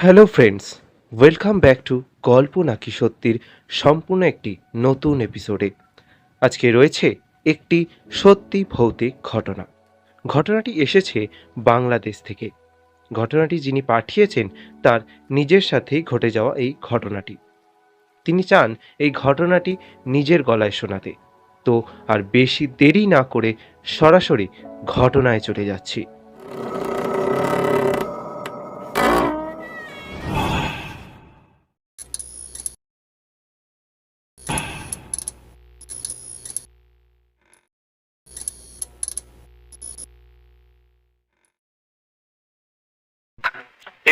Hello friends welcome back to গল্প নাকি সত্যির সম্পূর্ণ একটি নতুন এপিসোডে আজকে রয়েছে একটি সত্যি ভৌতিক ঘটনা। ঘটনাটি এসেছে বাংলাদেশ থেকে। ঘটনাটি যিনি পাঠিয়েছেন, তার নিজের সাথেই ঘটে যাওয়া এই ঘটনাটি। তিনি চান এই ঘটনাটি নিজের গলায় শোনাতে। তো, আর বেশি দেরি না করে সরাসরি ঘটনায় চলে যাচ্ছি।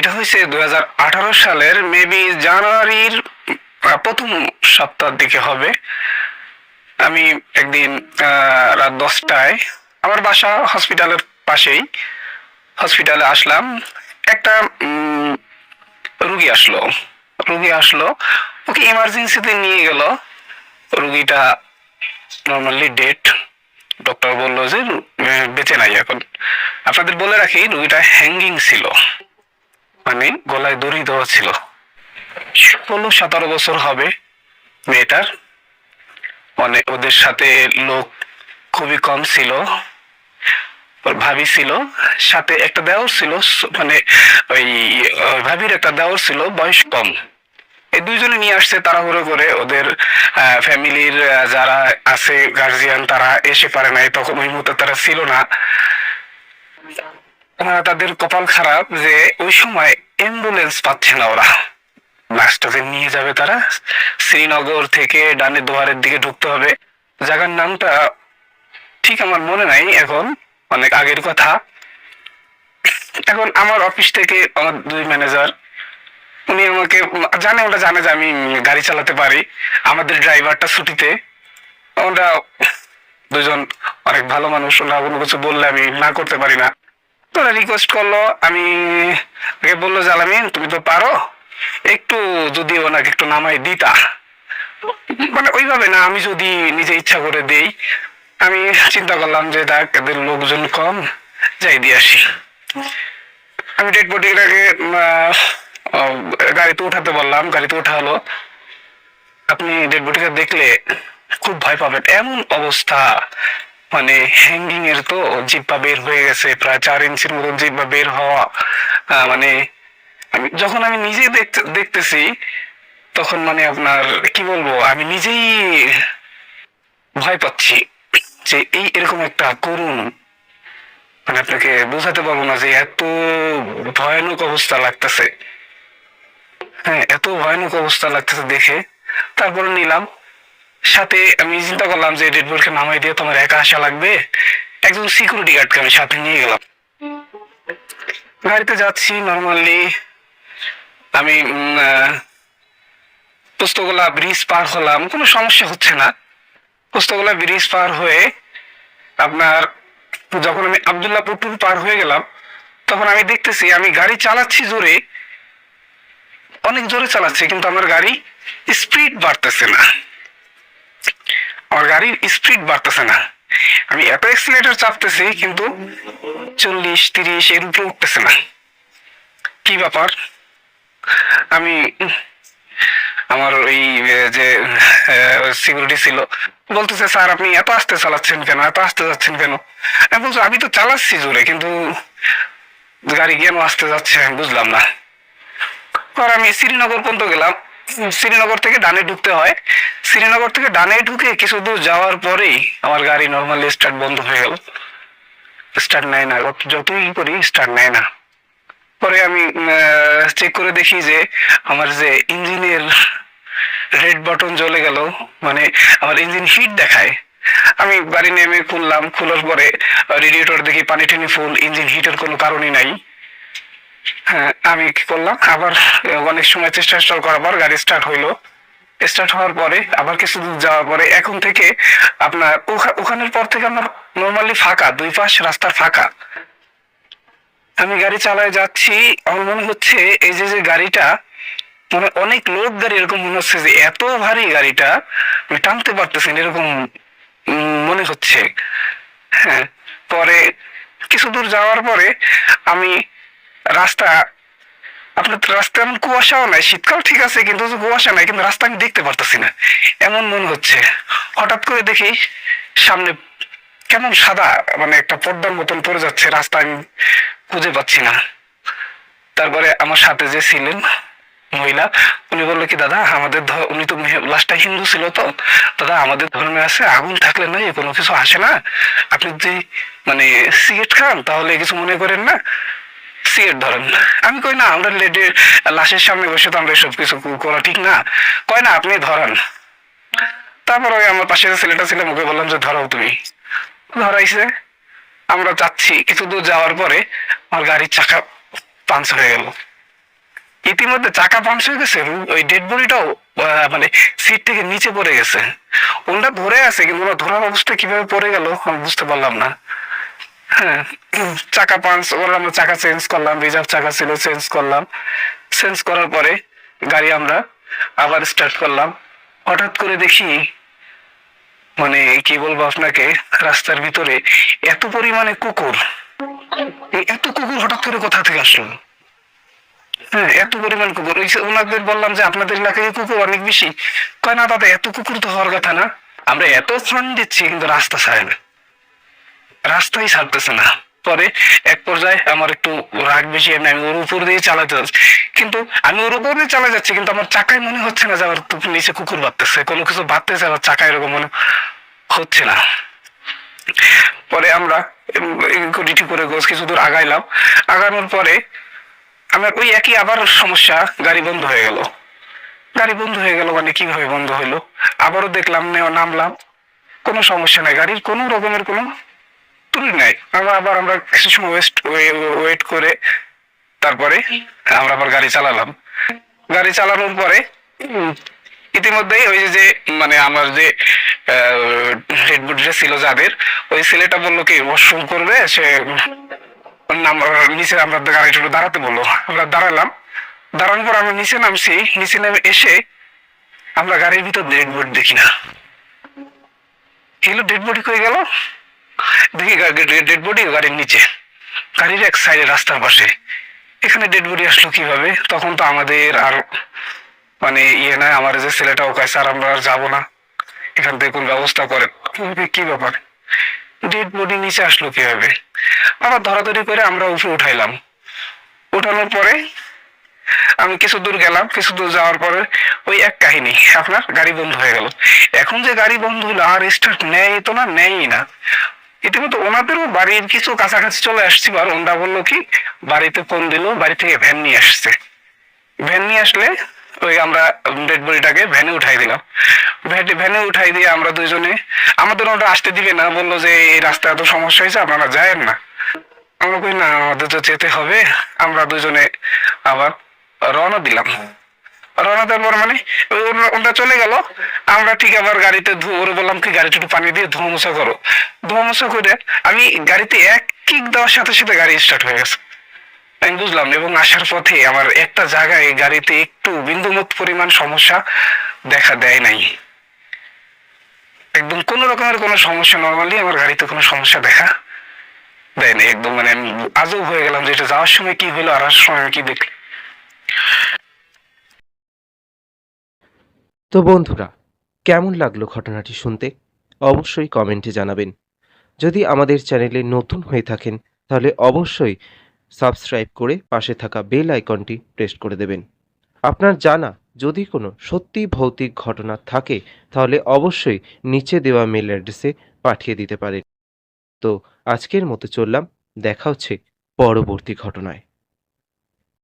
এটা হয়েছে দু হাজার আঠারো সালের, মেবি জানুয়ারির প্রথম সপ্তাহের দিকে হবে। আমি একদিন রাত দশটায় আমার বাসা হসপিটালের পাশেই, হসপিটালে আসলাম। একটা রুগী আসলো। রুগী আসলো, ওকে ইমার্জেন্সিতে নিয়ে গেল। রুগীটা নর্মালি ডেট ডক্টর বলল যে বেঁচে নাই এখন। আপনাদের বলে রাখি, রুগীটা হ্যাঙ্গিং ছিল। মানে গলায় দড়ি দেওয়া ছিল। ষোলো, সতেরো বছর হবে মেয়েটার। মানে ওদের সাথে লোক খুবই কম ছিল। ভাবি ছিল। সাথে একটা দেওর ছিল। মানে ওই ভাবির একটা দেওর ছিল। বয়স কম। এই দুইজনে নিয়ে আসছে তাড়াহুড়ো করে। ওদের ফ্যামিলির যারা আছে গার্জিয়ান তারা এসে পারে নাই। তখন ওই মুহূর্তে তারা ছিল না। তাদের কপাল খারাপ যে ওই সময় অ্যাম্বুলেন্স পাচ্ছে না ওরা। লাস্টকে নিয়ে যাবে তারা। শ্রীনগর থেকে ডানে দোয়ারের দিকে ঢুকতে হবে। জায়গার নামটা ঠিক আমার মনে নাই এখন, অনেক আগের কথা। এখন আমার অফিস থেকে আমার দুই ম্যানেজার উনি আমাকে জানে ওটা জানে যে আমি গাড়ি চালাতে পারি, আমাদের ড্রাইভারটা ছুটিতে। ওরা দুজন অনেক ভালো মানুষ, ওরা কোনো কিছু বললে আমি না করতে পারি না। তো ওরা রিকোয়েস্ট করল, আমি ওকে বলল যে, আলামিন, তুমি তো পারো। একটু যদি ওনাকে একটু নামাই দিতা। মানে ওইভাবে না, আমি যদি নিজে ইচ্ছা করে দেই, আমি চিন্তা করলাম যে, দেখ, এদের লোকজন কম, যাই দিয়ে আসি। আমি ডেড বডিটাকে গাড়িতে উঠাতে বললাম, গাড়িতে উঠা হলো। আপনি ডেড বডিটা দেখলে খুব ভয় পাবেন। এমন অবস্থা মানে হ্যাঙ্গিং এর তো জিব্বা বের হয়ে গেছে, প্রায় চার ইঞ্চির মতন জিব্বা বের হওয়া মানে আমি, যখন আমি নিজে দেখতে দেখতেছি, তখন মানে আপনার, কি বলব, আমি নিজেই ভয় পাচ্ছি যে এই এরকম একটা করুণ মানে আপনাকে বোঝাতে পারব না যে এত ভয়ানক অবস্থা লাগতেছে। হ্যাঁ এত ভয়ানক অবস্থা লাগতেছে দেখে। তারপরে নিলাম। সাথে আমি চিন্তা করলাম যে ডেড বডিকে নামাই দিয়ে তোমার একা আসা লাগবে। একজন সিকিউরিটি গার্ডকে আমি সাথে নিয়ে গেলাম। গাড়িতে যাচ্ছি নর্মালি আমি পোস্তগোলা ব্রিজ পার হলাম। কোনো সমস্যা হচ্ছে না। পোস্তগোলা ব্রিজ পার হয়ে আপনার যখন আমি আবদুল্লাপুর টুর পার হয়ে গেলাম, তখন আমি দেখতেছি আমি গাড়ি চালাচ্ছি জোরে। অনেক জোরে চালাচ্ছি, কিন্তু আমার গাড়ি স্পিড বাড়তেছে না। আমার গাড়ির স্পিড বাড়তেছে না। আমি এত এক্সিলেটার চাপতেছি, কিন্তু চল্লিশ, তিরিশ এর উপরে উঠতেছে না। কি ব্যাপার? আমি, আমার ওই যে সিকিউরিটি ছিল, বলতেছে, স্যার, আপনি এত আস্তে চালাচ্ছেন কেন? এত আস্তে যাচ্ছেন কেন? আমি বলছি, আমি তো চালাচ্ছি জোরে, কিন্তু গাড়ি কেন আসতে যাচ্ছে? বুঝলাম না। আর আমি শ্রীনগর পর্যন্ত গেলাম। শ্রীনগর থেকে ডানে ঢুকতে হয়। শ্রীনগর থেকে ডানে ঢুকে কিছু দূর যাওয়ার পরেই আমার গাড়ি নর্মালি স্টার্ট বন্ধ হয়ে গেল। স্টার্ট নেয় না। যতই করি স্টার্ট নেয় না। পরে আমি চেক করে দেখি যে আমার যে ইঞ্জিনের রেড বাটন জ্বলে গেল মানে আমার ইঞ্জিন হিট দেখায়। আমি গাড়ি নেমে খুললাম, খোলার পরে রেডিয়েটর দেখি পানি টানি ফুল ইঞ্জিন হিটের কোনো কারণই নাই। আমি কি করলাম? আবার অনেক সময় চেষ্টা স্টার্ট করার পর গাড়ি স্টার্ট হইল। স্টার্ট হওয়ার পরে, আবার কিছু দূর যাওয়ার পরে, এখন থেকে আপনার ওখা- ওখানের পর থেকে আমার নর্মালি ফাঁকা, দুই পাশ রাস্তার ফাঁকা। আমি গাড়ি চালায় যাচ্ছি, আমার মনে হচ্ছে এই যে যে গাড়িটা মানে অনেক লোক গাড়ি এরকম মনে হচ্ছে যে এত ভারী গাড়িটা, আমি টানতে পারতেছি এরকম মনে হচ্ছে। হ্যাঁ পরে কিছু দূর যাওয়ার পরে আমি রাস্তা, আপনার তো রাস্তায় এমন কুয়াশাও নাই, শীতকাল ঠিক আছে কিন্তু কুয়াশা নাই, কিন্তু রাস্তা আমি দেখতে পারতেছি না। এমন মনে হচ্ছে। হঠাৎ করে দেখি সামনে কেমন সাদা মানে একটা পর্দার মতন পড়ে যাচ্ছে, রাস্তা আমি খুঁজে পাচ্ছি না। তারপরে আমার সাথে যে ছিলেন মহিলা, উনি বলল কি, দাদা, আমাদের উনি তো লাস্টটা হিন্দু ছিল তো। দাদা, আমাদের ধর্মে আছে, আগুন থাকলে নাই, কোনো কিছু আসে না। আপনি যদি মানে সিগারেট খান, তাহলে কিছু মনে করেন না? সিগারেট ধরেন। আমি কই না আমরা লেডি লাশের সামনে বসে তো আমরা এসব কিছু করা ঠিক না। কয় না, আপনি ধরান। তারপর ওই আমার পাশে ছেলেটা ছিল মুখে বললাম যে ধরাও তুমি। ধরাইছে। আমরা যাচ্ছি। কিছু দূর যাওয়ার পরে আমার গাড়ির চাকা পাঞ্চ হয়ে গেল। ইতিমধ্যে চাকা পাঞ্চ হয়ে গেছে ওই ডেড বডিটাও মানে সিট থেকে নিচে পড়ে গেছে। ওনটা ধরে আছে, কিন্তু ওনার ধরার অবস্থা কীভাবে পড়ে গেল, আমি বুঝতে পারলাম না। হ্যাঁ চাকা পাঞ্চ আমরা চাকা চেঞ্জ করলাম রিজার্ভ চাকা ছিল চেঞ্জ করলাম। চেঞ্জ করার পরে গাড়ি আমরা আবার স্টার্ট করলাম। হঠাৎ করে দেখি মানে কি বলব আপনাকে, রাস্তার ভিতরে এত পরিমাণে কুকুর। এত কুকুর হঠাৎ করে কোথা থেকে আসলো? হ্যাঁ এত পরিমাণ কুকুর। ওই ওনাদের বললাম যে আপনাদের এলাকায় কুকুর অনেক বেশি। কয় না দাদা, এত কুকুর তো হওয়ার কথা না। আমরা এত ফান্ড দিচ্ছি, কিন্তু রাস্তা ছাড়ে না। রাস্তাই ছাড়তেছে না। পরে এক পর্যায়ে আমার একটু রাগ বেশি, এমনি আমি ওর উপর দিয়ে চালাতে যাচ্ছি। কিন্তু আমি ওর উপর দিয়ে চালা যাচ্ছি, কিন্তু আমার চাকায় মনে হচ্ছে না যে আমার তো নিচে কুকুর বাঁধতেছে। কোনো কিছু বাঁধতেছে, আমার চাকায় এরকম মনে হচ্ছে না। পরে আমরা ডিটি করে গোছ কিছু দূর আগাইলাম। আগানোর পরে আমার ওই একই আবার সমস্যা, গাড়ি বন্ধ হয়ে গেল। গাড়ি বন্ধ হয়ে গেল মানে কীভাবে বন্ধ হইল? আবারও দেখলাম, নেওয়া নামলাম। কোনো সমস্যা নাই। গাড়ির কোনো রকমের কোনো নাই। আমরা আবার আমরা কিছু সময় ওয়েস্ট ওয়েট করে তারপরে আমরা আবার গাড়ি চালালাম। গাড়ি চালানোর পরে ইতিমধ্যেই ওই যে মানে আমার যে ছিল যাদের, ওই ছেলেটা বলল কি ওয়াশরুম করবে? সে নিচে আমরা গাড়িটা দাঁড়াতে বলল। আমরা দাঁড়ালাম। দাঁড়ানোর পর আমরা নিচে নামছি। নিচে নামে এসে আমরা গাড়ির ভিতর ডেড বডি দেখি না। এগুলো ডেড বডি কই গেল? দেখি ডেড বডি গাড়ির নিচে। গাড়ির এক সাইডে রাস্তার পাশে। এখানে ডেড বডি আসলো কীভাবে? তখন তো আমাদের আর মানে ইয়ে নাই, আমার যে ছেলেটাও কাছে আর আমরা আর যাব না। এখান থেকে কোন ব্যবস্থা কি ব্যাপার? ডেড বডি নিচে আসলো কীভাবে? আবার ধরাধরি করে আমরা উপরে উঠাইলাম। উঠানোর পরে আমি কিছু দূর গেলাম, কিছু দূর যাওয়ার পরে ওই এক কাহিনী, আপনার গাড়ি বন্ধ হয়ে গেল। এখন যে গাড়ি বন্ধ হলো আর স্টার্ট নেয় তো না, নেয়ই না। ইতিমধ্যে ওনাদেরও বাড়ির কিছু কাছাকাছি চলে আসছি আর ওনরা বলল কি, বাড়িতে ফোন দিল, বাড়ি থেকে ভ্যান নিয়ে আসছে। ভ্যান নিয়ে আসলে ওই আমরা ডেড বডিটাকে ভ্যানে উঠাই দিলাম। ভ্যানে উঠাই দিয়ে আমরা দুইজনে আমাদের ওটা আসতে দিবে না, বলল যে এই রাস্তা এত সমস্যা হয়েছে, আপনারা যায়েন না। আমরা কই, না, আমাদের তো যেতে হবে। আমরা দুজনে আবার রওনা দিলাম। রওনা দেওয়ার পর মানে ওরা চলে গেল। আমরা ঠিক আবার গাড়িতে ওরে বললাম কি গাড়িটা একটু পানি দিয়ে ধোয়া মোছা করো। ধোয়া মোছা করে আমি গাড়িতে এক কিক দেওয়ার সাথে সাথে গাড়ি স্টার্ট হয়ে গেছে। আমি বুঝলাম এবং আসার পথে আমার একটা জায়গায় গাড়িতে একটু বিন্দুমত পরিমাণ সমস্যা দেখা দেয় নাই। একদম কোনো রকমের কোনো সমস্যা নর্মালি আমার গাড়িতে কোনো সমস্যা দেখা দেয় নাই। একদম মানে আমি আজব হয়ে গেলাম যে এটা যাওয়ার সময় কি হলো আর সময় আমি কি দেখলাম। তো বন্ধুরা, কেমন লাগল ঘটনাটি শুনতে? অবশ্যই কমেন্টে জানাবেন। যদি আমাদের চ্যানেলে নতুন হয়ে থাকেন, তাহলে অবশ্যই সাবস্ক্রাইব করে পাশে থাকা বেল আইকনটি প্রেস করে দেবেন। আপনার জানা যদি কোনো সত্যি ভৌতিক ঘটনা থাকে, তাহলে অবশ্যই নিচে দেওয়া মেল অ্যাড্রেসে পাঠিয়ে দিতে পারেন। তো আজকের মতো চললাম, দেখা হচ্ছে পরবর্তী ঘটনায়।